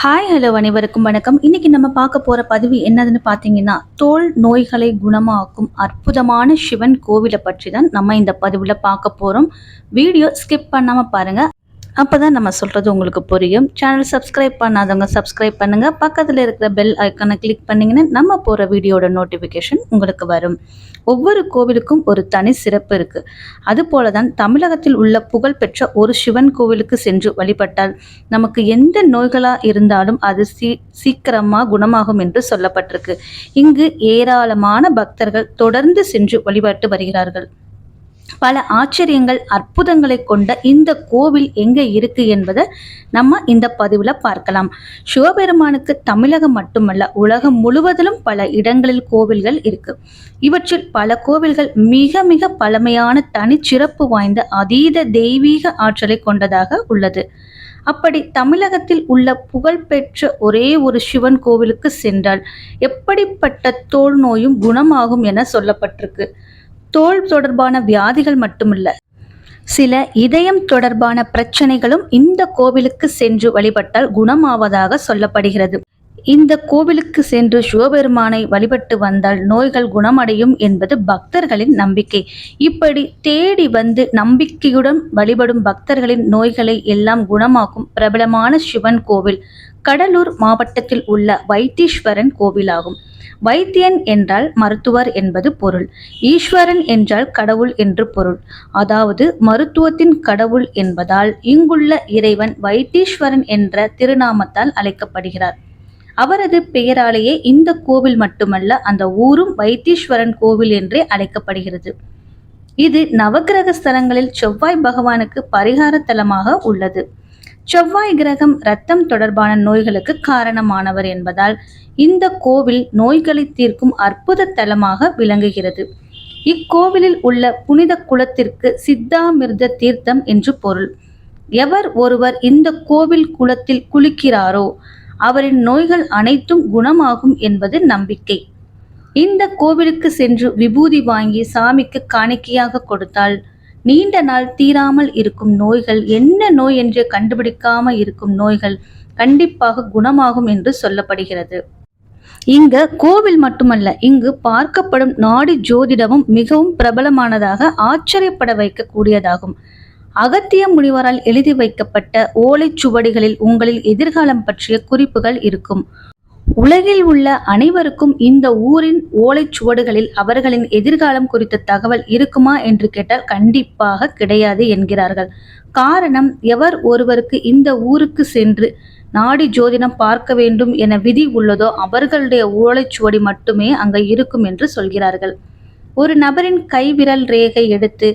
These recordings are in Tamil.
ஹாய் ஹலோ அனைவருக்கும் வணக்கம். இன்னைக்கு நம்ம பார்க்க போற பதிவு என்னதுன்னு பார்த்தீங்கன்னா தோல் நோய்களை குணமாக்கும் அற்புதமான சிவன் கோவிலை பற்றி தான் நம்ம இந்த பதிவில் பார்க்க போறோம். வீடியோ ஸ்கிப் பண்ணாம பாருங்க. அப்பதான் நம்ம சொல்கிறது உங்களுக்கு புரியும். சேனல் சப்ஸ்கிரைப் பண்ணாதவங்க சப்ஸ்கிரைப் பண்ணுங்க. பக்கத்தில் இருக்கிற பெல் ஐக்கனை கிளிக் பண்ணிங்கன்னா நம்ம போகிற வீடியோட நோட்டிஃபிகேஷன் உங்களுக்கு வரும். ஒவ்வொரு கோவிலுக்கும் ஒரு தனி சிறப்பு இருக்குது அதுபோல தான் தமிழகத்தில் உள்ள புகழ்பெற்ற ஒரு சிவன் கோவிலுக்கு சென்று வழிபட்டால் நமக்கு எந்த நோய்களாக இருந்தாலும் அது சீ சீக்கிரமாக குணமாகும் என்று சொல்லப்பட்டிருக்கு. இங்கு ஏராளமான பக்தர்கள் தொடர்ந்து சென்று வழிபட்டு வருகிறார்கள். பல ஆச்சரியங்கள் அற்புதங்களை கொண்ட இந்த கோவில் எங்கே இருக்கு என்பதை நம்ம இந்த பதிவில் பார்க்கலாம். சிவபெருமானுக்கு தமிழகம் மட்டுமல்ல உலகம் முழுவதிலும் பல இடங்களில் கோவில்கள் இருக்கு. இவற்றில் பல கோவில்கள் மிக மிக பழமையான தனிச்சிறப்பு வாய்ந்த அதீத தெய்வீக ஆற்றலை கொண்டதாக உள்ளது. அப்படி தமிழகத்தில் உள்ள புகழ்பெற்ற ஒரே ஒரு சிவன் கோவிலுக்கு சென்றால் எப்படிப்பட்ட தோல் நோயும் குணமாகும் என சொல்லப்பட்டிருக்கு. தோல் தொடர்பான வியாதிகள் மட்டுமல்ல. சில இதயம் தொடர்பான பிரச்சனைகளும் இந்த கோவிலுக்கு சென்று வழிபட்டால் குணமாவதாக சொல்லப்படுகிறது. இந்த கோவிலுக்கு சென்று சிவபெருமானை வழிபட்டு வந்தால் நோய்கள் குணமடையும் என்பது பக்தர்களின் நம்பிக்கை. இப்படி தேடி வந்து நம்பிக்கையுடன் வழிபடும் பக்தர்களின் நோய்களை எல்லாம் குணமாக்கும் பிரபலமான சிவன் கோவில் கடலூர் மாவட்டத்தில் உள்ள வைத்தீஸ்வரன் கோவிலாகும். வைத்தியன் என்றால் மருத்துவர் என்பது பொருள். ஈஸ்வரன் என்றால் கடவுள் என்று பொருள். அதாவது மருத்துவத்தின் கடவுள் என்பதால் இங்குள்ள இறைவன் வைத்தீஸ்வரன் என்ற திருநாமத்தால் அழைக்கப்படுகிறார். அவரது பெயராலேயே இந்த கோவில் மட்டுமல்ல அந்த ஊரும் வைத்தீஸ்வரன் கோவில் என்றே அழைக்கப்படுகிறது. இது நவக்கிரக ஸ்தலங்களில் செவ்வாய் பகவானுக்கு பரிகார தலமாக உள்ளது. செவ்வாய் கிரகம் ரத்தம் தொடர்பான நோய்களுக்கு காரணமானவர் என்பதால் இந்த கோவில் நோய்களை தீர்க்கும் அற்புத தலமாக விளங்குகிறது. இக்கோவிலில் உள்ள புனித குளத்திற்கு சித்தாமிர்த தீர்த்தம் என்று பொருள். எவர் ஒருவர் இந்த கோவில் குளத்தில் குளிக்கிறாரோ அவரின் நோய்கள் அனைத்தும் குணமாகும் என்பது நம்பிக்கை. இந்த கோவிலுக்கு சென்று விபூதி வாங்கி சாமிக்கு காணிக்கையாக கொடுத்தால் நீண்ட நாள் தீராமல் இருக்கும் நோய்கள் என்ன நோய் என்று கண்டுபிடிக்காம இருக்கும் நோய்கள் கண்டிப்பாக குணமாகும் என்று சொல்லப்படுகிறது. இங்க கோவில் மட்டுமல்ல இங்கு பார்க்கப்படும் நாடி ஜோதிடமும் மிகவும் பிரபலமானதாக ஆச்சரியப்பட வைக்கக்கூடியதாகும். அகத்திய முனிவரால் எழுதி வைக்கப்பட்ட ஓலைச்சுவடிகளில் உங்களில் எதிர்காலம் பற்றிய குறிப்புகள் இருக்கும். உலகில் உள்ள அனைவருக்கும் இந்த ஊரின் ஓலைச்சுவடுகளில் அவர்களின் எதிர்காலம் குறித்த தகவல் இருக்குமா என்று கேட்டால் கண்டிப்பாக கிடையாது என்கிறார்கள். காரணம் எவர் ஒருவருக்கு இந்த ஊருக்கு சென்று நாடி ஜோதிடம் பார்க்க வேண்டும் என விதி உள்ளதோ அவர்களுடைய ஓலைச்சுவடி மட்டுமே அங்கே இருக்கும் என்று சொல்கிறார்கள். ஒரு நபரின் கைவிரல் ரேகை எடுத்து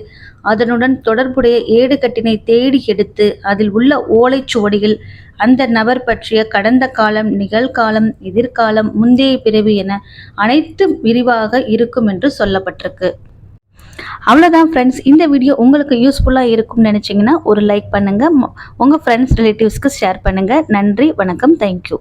அதனுடன் தொடர்புடைய ஏடுகட்டினை தேடி எடுத்து அதில் உள்ள ஓலைச்சுவடியில் அந்த நபர் பற்றிய கடந்த காலம் நிகழ்காலம் எதிர்காலம் முந்தைய பிறவி என அனைத்து விரிவாக இருக்கும் என்று சொல்லப்பட்டிருக்கு. அவ்வளோதான் ஃப்ரெண்ட்ஸ் இந்த வீடியோ உங்களுக்கு யூஸ்ஃபுல்லாக இருக்கும்னு நினச்சிங்கன்னா ஒரு லைக் பண்ணுங்கள் உங்கள் ஃப்ரெண்ட்ஸ் ரிலேட்டிவ்ஸ்க்கு ஷேர் பண்ணுங்கள் நன்றி வணக்கம். தேங்க்யூ